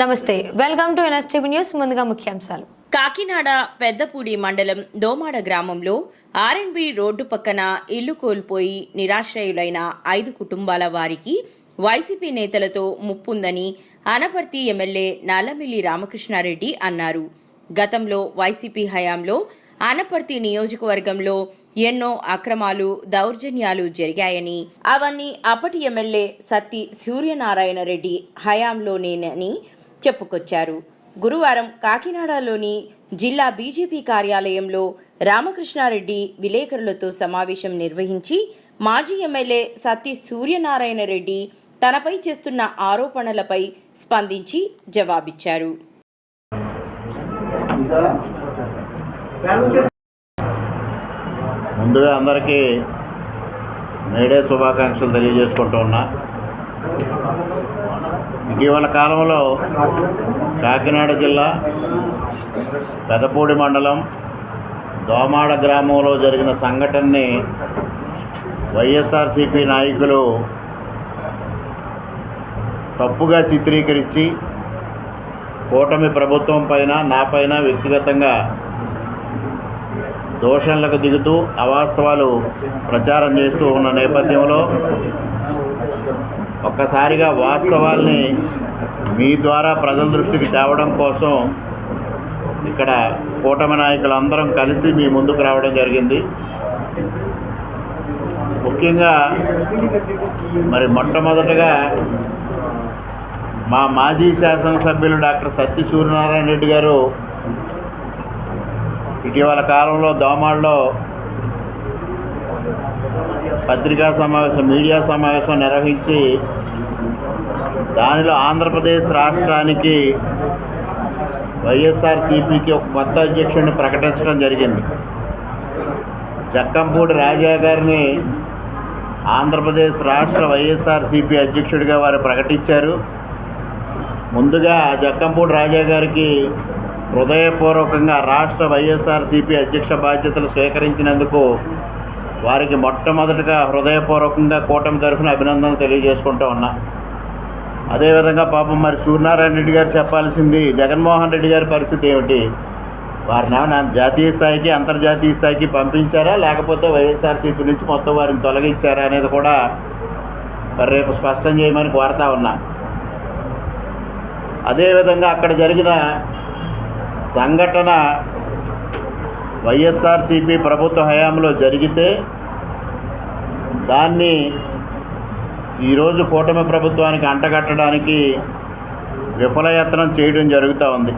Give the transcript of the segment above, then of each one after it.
నమస్తే welcome to NSTV news ముందుగా ముఖ్యాంశాలు. కాకినాడ పెద్దపూడి మండలం దోమాడ గ్రామంలో ఆర్ఎండ్బి రోడ్డు పక్కన ఇల్లు కోల్పోయి నిరాశ్రయులైన ఐదు కుటుంబాల వారికి వైసీపీ నేతలతో ముప్పుందని అనపర్తి ఎమ్మెల్యే నల్లమిల్లి రామకృష్ణారెడ్డి అన్నారు. గతంలో వైసీపీ హయాంలో ఆనపర్తి నియోజకవర్గంలో ఎన్నో అక్రమాలు దౌర్జన్యాలు జరిగాయని అవన్నీ అప్పటి ఎమ్మెల్యే సత్తి సూర్యనారాయణ రెడ్డి హయాంలోనేనని చెప్పుకొచ్చారు. గురువారం కాకినాడలోని జిల్లా బీజేపీ కార్యాలయంలో రామకృష్ణారెడ్డి విలేకరులతో సమావేశం నిర్వహించి మాజీ ఎమ్మెల్యే సత్తి సూర్యనారాయణ రెడ్డి తనపై చేస్తున్న ఆరోపణలపై స్పందించి జవాబిచ్చారు. ముందుగా అందరికీ మేడే శుభాకాంక్షలు తెలియజేసుకుంటూ ఉన్నా. ఇటీవల కాలంలో కాకినాడ జిల్లా పెదపూడి మండలం దోమాడ గ్రామంలో జరిగిన సంఘటనని వైఎస్ఆర్సీపీ నాయకులు తప్పుగా చిత్రీకరించి కూటమి ప్రభుత్వం పైన నా పైన వ్యక్తిగతంగా దోషణలకు దిగుతూ అవాస్తవాలు ప్రచారం చేస్తూ ఉన్న నేపథ్యంలో ఒక్కసారిగా వాస్తవాల్ని మీ ద్వారా ప్రజల దృష్టికి తేవడం కోసం ఇక్కడ కూటమి నాయకులందరం కలిసి మీ ముందుకు రావడం జరిగింది. ముఖ్యంగా మరి మొట్టమొదటగా మా మాజీ శాసనసభ్యులు డాక్టర్ సత్య సూర్యనారాయణ రెడ్డి గారు ఇటీవల కాలంలో దోమాల్లో పత్రికా సమావేశం మీడియా సమావేశం నిర్వహించి దానిలో ఆంధ్రప్రదేశ్ రాష్ట్రానికి వైఎస్ఆర్సీపీకి ఒక కొత్త అధ్యక్షుడిని ప్రకటించడం జరిగింది. చక్కంపూడి రాజా గారిని ఆంధ్రప్రదేశ్ రాష్ట్ర వైఎస్ఆర్సీపీ అధ్యక్షుడిగా వారు ప్రకటించారు. ముందుగా జక్కంపూడి రాజా గారికి హృదయపూర్వకంగా రాష్ట్ర వైఎస్ఆర్సీపీ అధ్యక్ష బాధ్యతలు స్వీకరించినందుకు వారికి మొట్టమొదటిగా హృదయపూర్వకంగా కూటమి తరఫున అభినందనలు తెలియజేసుకుంటూ ఉన్నా. అదేవిధంగా పాపం మరి సూర్యనారాయణ రెడ్డి గారు చెప్పాల్సింది జగన్మోహన్ రెడ్డి గారి పరిస్థితి ఏమిటి? వారిని ఏమైనా జాతీయ స్థాయికి అంతర్జాతీయ స్థాయికి పంపించారా? లేకపోతే వైఎస్ఆర్సీపీ నుంచి మొత్తం వారిని తొలగించారా అనేది కూడా మరి రేపు స్పష్టం చేయమని కోరుతా ఉన్నా. అదేవిధంగా అక్కడ జరిగిన సంఘటన వైఎస్ఆర్సీపీ ప్రభుత్వ హయాంలో జరిగితే దాన్ని ఈరోజు కూటమి ప్రభుత్వానికి అంటగట్టడానికి విఫలయత్నం చేయడం జరుగుతూ ఉంది.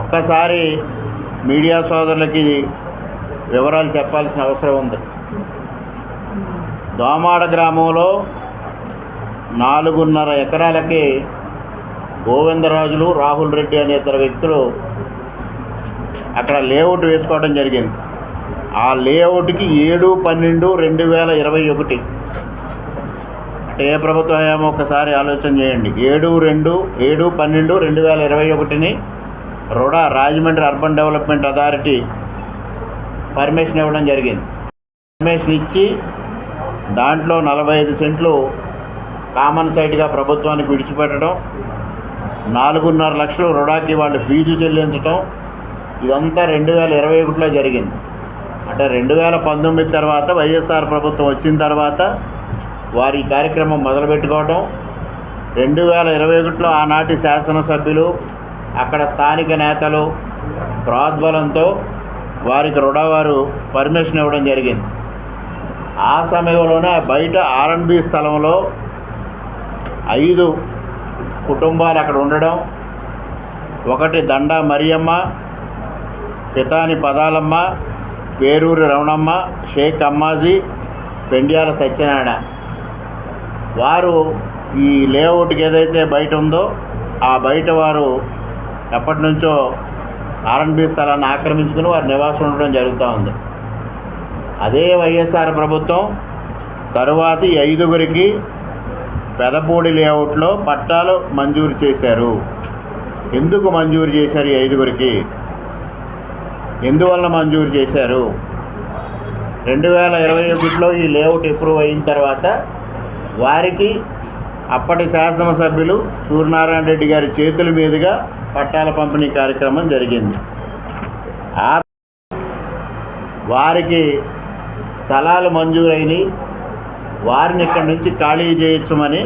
ఒక్కసారి మీడియా సోదరులకి వివరాలు చెప్పాల్సిన అవసరం ఉంది. దోమాడ గ్రామంలో నాలుగున్నర ఎకరాలకి గోవిందరాజులు రాహుల్ రెడ్డి అనే ఇద్దరు వ్యక్తులు అక్కడ లేఅవుట్ వేసుకోవడం జరిగింది. ఆ లేఅవుట్కి ఏడు పన్నెండు రెండు వేల ఇరవై ఒకటి. అంటే ఏ ప్రభుత్వ హయామో ఒకసారి ఆలోచన చేయండి. ఏడు రెండు ఏడు పన్నెండు రెండు వేల ఇరవై ఒకటిని RUDA Rajahmundry urban development authority permission ఇవ్వడం జరిగింది. పర్మిషన్ ఇచ్చి దాంట్లో నలభై ఐదు సెంట్లు కామన్ సైట్గా ప్రభుత్వానికి విడిచిపెట్టడం నాలుగున్నర లక్షలు రుడాకి వాళ్ళు ఫీజు చెల్లించడం ఇదంతా రెండు వేల ఇరవై ఒకటిలో జరిగింది. అంటే రెండు వేల పంతొమ్మిది తర్వాత వైఎస్ఆర్ ప్రభుత్వం వచ్చిన తర్వాత వారి కార్యక్రమం మొదలుపెట్టుకోవడం రెండు వేల ఇరవై ఒకటిలో ఆనాటి శాసనసభ్యులు అక్కడ స్థానిక నేతలు ప్రోద్బలంతో వారికి రుడవారు పర్మిషన్ ఇవ్వడం జరిగింది. ఆ సమయంలోనే బయట ఆర్ఎన్బి స్థలంలో ఐదు కుటుంబాలు అక్కడ ఉండడం. ఒకటి దండా మరియమ్మ పితాని పదాలమ్మ పేరూరి రమణమ్మ షేక్ అమ్మాజీ పెండ్యాల సత్యనారాయణ. వారు ఈ లేఅవుట్కి ఏదైతే బయట ఉందో ఆ బయట వారు ఎప్పటి నుంచో ఆర్ఎన్బి స్థలాన్ని ఆక్రమించుకుని వారు నివాసం ఉండడం జరుగుతూ ఉంది. అదే వైఎస్ఆర్ ప్రభుత్వం తరువాతి ఐదుగురికి పెదపూడి లేఅవుట్లో పట్టాలు మంజూరు చేశారు. ఎందుకు మంజూరు చేశారు ఈ ఐదుగురికి? ఎందువల్ల మంజూరు చేశారు? రెండు వేల ఇరవై ఒకటిలో ఈ లేఅవుట్ అప్రూవ్ అయిన తర్వాత వారికి అప్పటి శాసనసభ్యులు సూర్యనారాయణ రెడ్డి గారి చేతుల మీదుగా పట్టాల పంపిణీ కార్యక్రమం జరిగింది. ఆ వారికి స్థలాలు మంజూరైనవి వారిని ఇక్కడి నుంచి ఖాళీ చేయించమని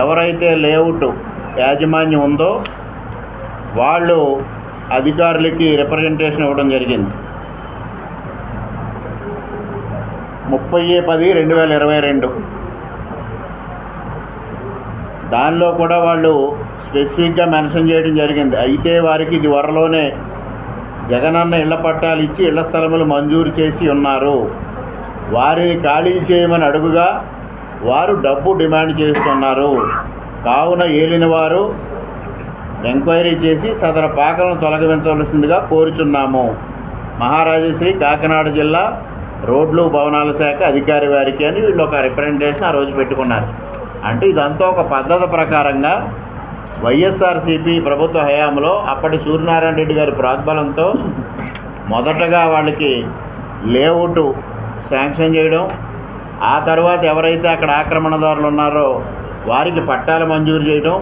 ఎవరైతే లేఅవుట్ యాజమాన్యం ఉందో వాళ్ళు అధికారులకి రిప్రజెంటేషన్ ఇవ్వడం జరిగింది. ముప్పై పది రెండు వేల ఇరవై రెండు. దానిలో కూడా వాళ్ళు స్పెసిఫిక్గా మెన్షన్ చేయడం జరిగింది. అయితే వారికి ఇది వరలోనే జగనన్న ఇళ్ళ పట్టాలు ఇచ్చి ఇళ్ళ స్థలములు మంజూరు చేసి ఉన్నారు. వారిని ఖాళీ చేయమని అడుగుగా వారు డబ్బు డిమాండ్ చేస్తున్నారు. కావున ఏలిన వారు ఎంక్వైరీ చేసి సదర పాకలను తొలగించవలసిందిగా కోరుచున్నాము. మహారాజశ్రీ కాకినాడ జిల్లా రోడ్లు భవనాల శాఖ అధికారి వారికి అని వీళ్ళు ఒక రిప్రజెంటేషన్ ఆ రోజు పెట్టుకున్నారు. అంటే ఇదంతా ఒక పద్ధతి ప్రకారంగా వైఎస్ఆర్సీపీ ప్రభుత్వ హయాంలో అప్పటి సూర్యనారాయణ రెడ్డి గారి ప్రోద్బలంతో మొదటగా వాళ్ళకి లేఅవుట్ శాంక్షన్ చేయడం ఆ తర్వాత ఎవరైతే అక్కడ ఆక్రమణదారులు ఉన్నారో వారికి పట్టాలు మంజూరు చేయడం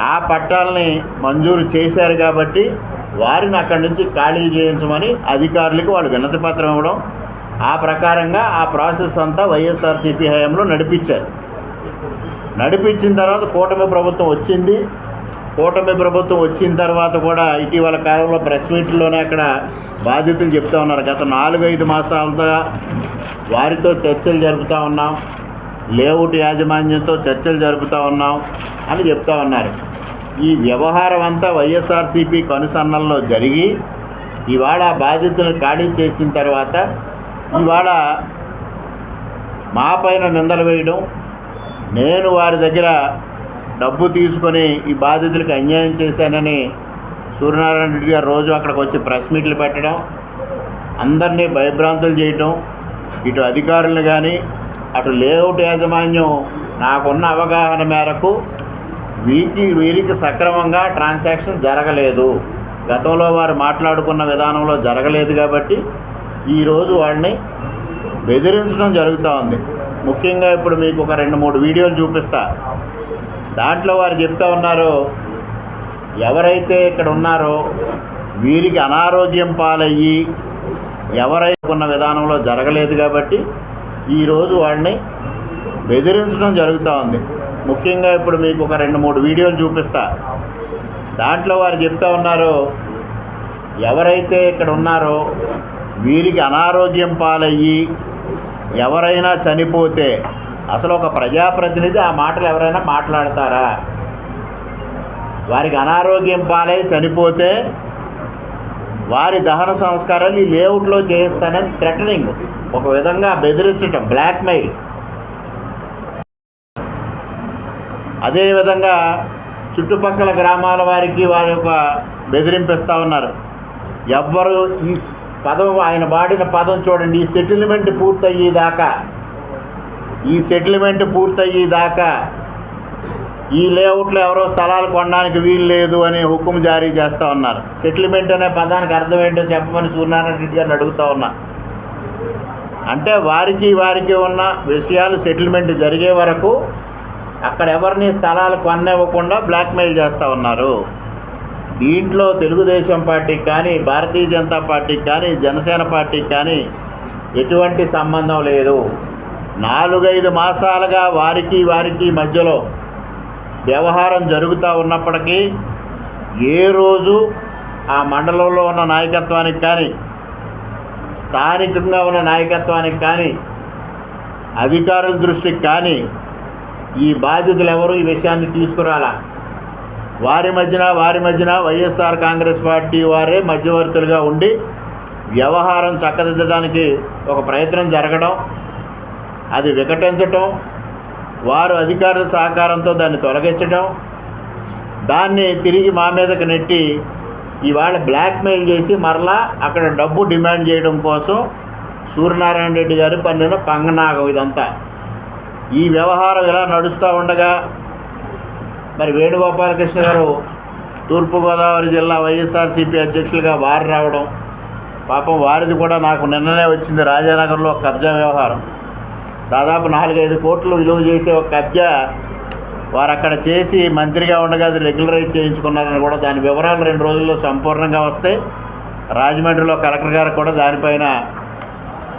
ఆ పట్టాలని మంజూరు చేశారు కాబట్టి వారిని అక్కడి నుంచి ఖాళీ చేయించమని అధికారులకు వాళ్ళు వినతి పత్రం ఇవ్వడం ఆ ప్రకారంగా ఆ ప్రాసెస్ అంతా వైఎస్ఆర్సీపీ హయాంలో నడిపించారు. నడిపించిన తర్వాత కూటమి ప్రభుత్వం వచ్చింది. కూటమి ప్రభుత్వం వచ్చిన తర్వాత కూడా ఇటీవల కాలంలో ప్రెస్ మీట్లోనే అక్కడ బాధితులు చెప్తా ఉన్నారు. గత నాలుగైదు మాసాలతో వారితో చర్చలు జరుపుతూ ఉన్నాం. లేఅవుట్ యాజమాన్యంతో చర్చలు జరుపుతూ ఉన్నాం అని చెప్తా ఉన్నారు. ఈ వ్యవహారం అంతా వైఎస్ఆర్సీపీ కనుసన్నల్లో జరిగి ఇవాళ బాధితులను ఖాళీ చేసిన తర్వాత ఇవాళ మా పైన నిందలు వేయడం నేను వారి దగ్గర డబ్బు తీసుకొని ఈ బాధితులకు అన్యాయం చేశానని సూర్యనారాయణ రెడ్డి గారు రోజు అక్కడికి వచ్చి ప్రెస్ మీట్లు పెట్టడం అందరినీ భయభ్రాంతులు చేయటం ఇటు అధికారులను కానీ అటు లేఅవుట్ యాజమాన్యం నాకున్న అవగాహన మేరకు వీరికి వీరికి సక్రమంగా ట్రాన్సాక్షన్ జరగలేదు. గతంలో వారు మాట్లాడుకున్న విధానంలో జరగలేదు కాబట్టి ఈరోజు వాళ్ళని బెదిరించడం జరుగుతూ ఉంది. ముఖ్యంగా ఇప్పుడు మీకు ఒక రెండు మూడు వీడియోలు చూపిస్తా. దాంట్లో వారు చెప్తా ఉన్నారు ఎవరైతే ఇక్కడ ఉన్నారో వీరికి అనారోగ్యం పాలయ్యి ఎవరైతే ఉన్న విధానంలో జరగలేదు కాబట్టి ఈరోజు వాడిని బెదిరించడం జరుగుతూ ఉంది. ముఖ్యంగా ఇప్పుడు మీకు ఒక రెండు మూడు వీడియోలు చూపిస్తా. దాంట్లో వారు చెప్తా ఉన్నారు ఎవరైతే ఇక్కడ ఉన్నారో వీరికి అనారోగ్యం పాలయ్యి ఎవరైనా చనిపోతే అసలు ఒక ప్రజాప్రతినిధి ఆ మాటలు ఎవరైనా మాట్లాడతారా? వారికి అనారోగ్యం పాలై చనిపోతే వారి దహన సంస్కారాలు ఈ లేఅవుట్లో చేయిస్తానని థ్రెటనింగ్ ఒక విధంగా బెదిరించటం బ్లాక్మెయిల్ అదేవిధంగా చుట్టుపక్కల గ్రామాల వారికి వారి యొక్క బెదిరింపిస్తూ ఉన్నారు. ఎవ్వరు ఈ పదం ఆయన వాడిన పదం చూడండి ఈ సెటిల్మెంట్ పూర్తయ్యేదాకా ఈ సెటిల్మెంట్ పూర్తయ్యేదాకా ఈ లేఅవుట్లో ఎవరో స్థలాలు కొనడానికి వీలు లేదు అని హుకుం జారీ చేస్తూ ఉన్నారు. సెటిల్మెంట్ అనే పదానికి అర్థం ఏంటో చెప్పమని సూర్యనారాయణ రెడ్డి గారిని అడుగుతూ ఉన్నా. అంటే వారికి వారికి ఉన్న విషయాలు సెటిల్మెంట్ జరిగే వరకు అక్కడ ఎవరిని స్థలాలు కొనివ్వకుండా బ్లాక్మెయిల్ చేస్తూ ఉన్నారు. దీంట్లో తెలుగుదేశం పార్టీకి కానీ భారతీయ జనతా పార్టీకి కానీ జనసేన పార్టీకి కానీ ఎటువంటి సంబంధం లేదు. నాలుగైదు మాసాలుగా వారికి వారికి మధ్యలో వ్యవహారం జరుగుతూ ఉన్నప్పటికీ ఏ రోజు ఆ మండలంలో ఉన్న నాయకత్వానికి కానీ స్థానికంగా ఉన్న నాయకత్వానికి కానీ అధికారుల దృష్టికి కానీ ఈ బాధితులు ఎవరు ఈ విషయాన్ని తీసుకురాలా? వారి మధ్యన వారి మధ్యన వైఎస్ఆర్ కాంగ్రెస్ పార్టీ వారే మధ్యవర్తులుగా ఉండి వ్యవహారం చక్కదిద్దడానికి ఒక ప్రయత్నం జరగడం అది వికటించటం వారు అధికారుల సహకారంతో దాన్ని తొలగించడం దాన్ని తిరిగి మా మీదకు నెట్టి ఇవాళ బ్లాక్మెయిల్ చేసి మరలా అక్కడ డబ్బు డిమాండ్ చేయడం కోసం సూర్యనారాయణ రెడ్డి గారు పన్నిన పంగనాగం ఇదంతా. ఈ వ్యవహారం ఇలా నడుస్తూ ఉండగా మరి వేణుగోపాలకృష్ణ గారు తూర్పుగోదావరి జిల్లా వైఎస్ఆర్సీపీ అధ్యక్షులుగా వారు రావడం పాపం వారిది కూడా నాకు నిన్ననే వచ్చింది రాజానగర్లో ఒక కబ్జా వ్యవహారం. దాదాపు నాలుగైదు కోట్లు విలువ చేసే ఒక కబ్జా వారు అక్కడ చేసి మంత్రిగా ఉండగా అది రెగ్యులరైజ్ చేయించుకున్నారని కూడా దాని వివరాలు రెండు రోజుల్లో సంపూర్ణంగా వస్తే రాజమండ్రిలో కలెక్టర్ గారు కూడా దానిపైన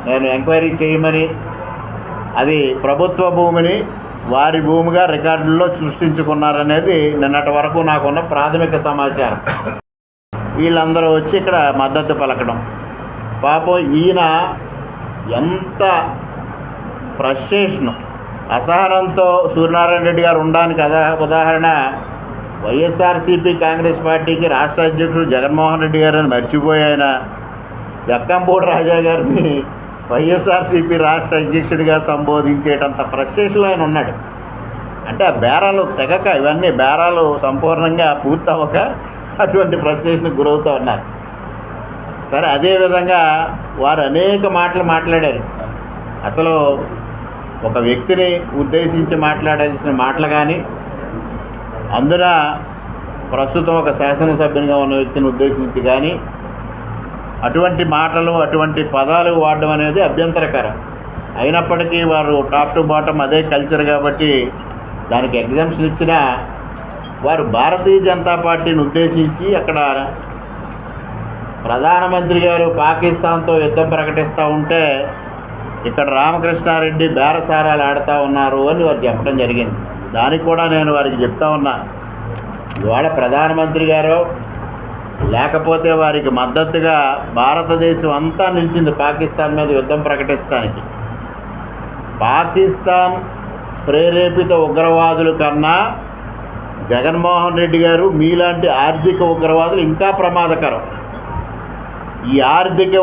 నేను ఎంక్వైరీ చేయమని అది ప్రభుత్వ భూమిని వారి భూమిగా రికార్డుల్లో సృష్టించుకున్నారనేది నిన్నటి వరకు నాకున్న ప్రాథమిక సమాచారం. వీళ్ళందరూ వచ్చి ఇక్కడ మద్దతు పలకడం. పాపం ఈయన ఎంత ఫ్రస్ట్రేషను అసహనంతో సూర్యనారాయణ రెడ్డి గారు ఉండడానికి కదా. ఉదాహరణ వైఎస్ఆర్సీపీ కాంగ్రెస్ పార్టీకి రాష్ట్ర అధ్యక్షుడు జగన్మోహన్ రెడ్డి గారిని మర్చిపోయాయన జక్కంపూడి రాజా గారిని వైఎస్ఆర్సీపీ రాష్ట్ర అధ్యక్షుడిగా సంబోధించేటంత ఫ్రస్ట్రేషన్లో ఆయన ఉన్నాడు. అంటే ఆ బేరాలు తెగక ఇవన్నీ బేరాలు సంపూర్ణంగా పూర్తవక అటువంటి ఫ్రస్ట్రేషన్కి గురవుతూ ఉన్నారు. సరే అదేవిధంగా వారు అనేక మాటలు మాట్లాడారు. అసలు ఒక వ్యక్తిని ఉద్దేశించి మాట్లాడాల్సిన మాటలు కానీ అందున ప్రస్తుతం ఒక శాసనసభ్యునిగా ఉన్న వ్యక్తిని ఉద్దేశించి కానీ అటువంటి మాటలు అటువంటి పదాలు వాడడం అనేది అభ్యంతరకరం. అయినప్పటికీ వారు టాప్ టు బాటమ్ అదే కల్చర్ కాబట్టి దానికి ఎగ్జామ్షన్ ఇచ్చినా వారు భారతీయ జనతా పార్టీని ఉద్దేశించి అక్కడ ప్రధానమంత్రి గారు పాకిస్తాన్తో యుద్ధం ప్రకటిస్తూ ఉంటే ఇక్కడ రామకృష్ణారెడ్డి బేరసారాలు ఆడుతూ ఉన్నారు అని వారు చెప్పడం జరిగింది. దానికి కూడా నేను వారికి చెప్తా ఉన్నా. ఇవాళ ప్రధానమంత్రి గారు లేకపోతే వారికి మద్దతుగా భారతదేశం అంతా నిలిచింది పాకిస్తాన్ మీద యుద్ధం ప్రకటించడానికి. పాకిస్తాన్ ప్రేరేపిత ఉగ్రవాదుల కన్నా జగన్మోహన్ రెడ్డి గారు మీలాంటి ఆర్థిక ఉగ్రవాదులు ఇంకా ప్రమాదకరం. ఈ ఆర్థిక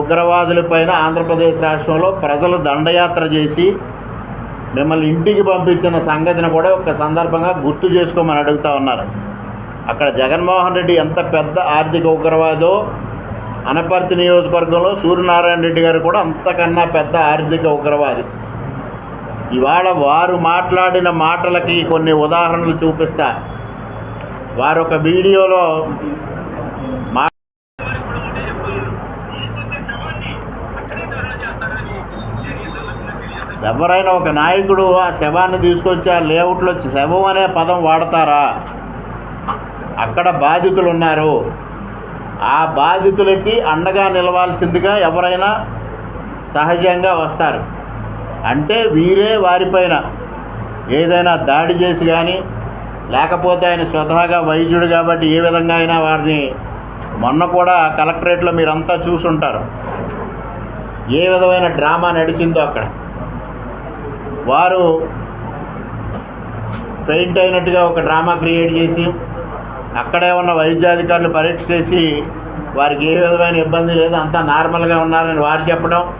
ఉగ్రవాదులపైన ఆంధ్రప్రదేశ్ రాష్ట్రంలో ప్రజలు దండయాత్ర చేసి మిమ్మల్ని ఇంటికి పంపించిన సంగతిని కూడా ఒక సందర్భంగా గుర్తు చేసుకోమని అడుగుతా ఉన్నారు. అక్కడ జగన్మోహన్ రెడ్డి ఎంత పెద్ద ఆర్థిక ఉగ్రవాదో అనపర్తి నియోజకవర్గంలో సూర్యనారాయణ రెడ్డి గారు కూడా అంతకన్నా పెద్ద ఆర్థిక ఉగ్రవాది. ఇవాళ వారు మాట్లాడిన మాటలకి కొన్ని ఉదాహరణలు చూపిస్తా. వారు ఒక వీడియోలో మా ఎవరైనా ఒక నాయకుడు ఆ శవాన్ని తీసుకొచ్చి ఆ లేఅవుట్లో శవం అనే పదం వాడతారా? అక్కడ బాధితులు ఉన్నారు ఆ బాధితులకి అండగా నిలవాల్సిందిగా ఎవరైనా సహజంగా వస్తారు. అంటే వీరే వారిపైన ఏదైనా దాడి చేసి కానీ లేకపోతే ఆయన స్వతహాగా వైద్యుడు కాబట్టి ఏ విధంగా అయినా వారిని మొన్న కూడా కలెక్టరేట్లో మీరంతా చూసుంటారు. ఏ విధమైన డ్రామా నడిచిందో అక్కడ. వారు పెయింట్ అయినట్టుగా ఒక డ్రామా క్రియేట్ చేసి అక్కడే ఉన్న వైద్యాధికారులు పరీక్ష చేసి వారికి ఏ విధమైన ఇబ్బంది లేదు అంతా నార్మల్గా ఉన్నారని వారు చెప్పడం.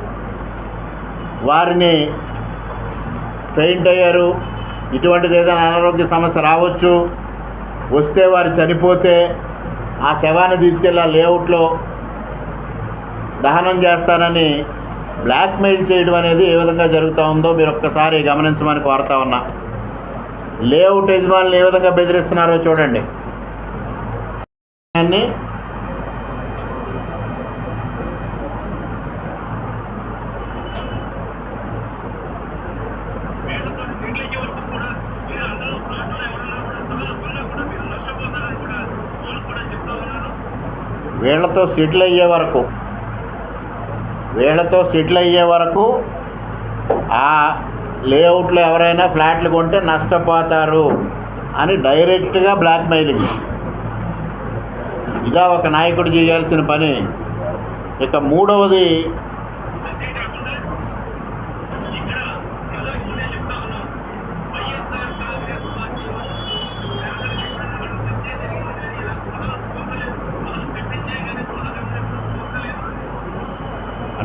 వారిని పెయింట్ అయ్యారు. ఇటువంటిది ఏదైనా అనారోగ్య సమస్య రావచ్చు. వస్తే వారు చనిపోతే ఆ శవాన్ని తీసుకెళ్ళి ఆ లేఅవుట్లో దహనం చేస్తానని బ్లాక్మెయిల్ చేయడం అనేది ఏ విధంగా జరుగుతూ ఉందో మీరు ఒక్కసారి గమనించమని కోరుతా ఉన్నా. లేఅవుట్ యజమానులు ఏ విధంగా బెదిరిస్తున్నారో చూడండి. వీళ్ళతో వీళ్ళతో సెటిల్ అయ్యే వరకు వీళ్ళతో సెటిల్ అయ్యే వరకు ఆ లేఅవుట్లో ఎవరైనా ఫ్లాట్లు కొంటే నష్టపోతారు అని డైరెక్ట్గా బ్లాక్మెయిలింగ్. ఇదా ఒక నాయకుడు చేయాల్సిన పని. ఇక మూడవది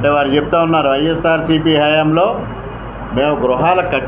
అంటే వారు చెప్తా ఉన్నారు వైఎస్ఆర్సీపీ హయాంలో మేము గృహాల కట్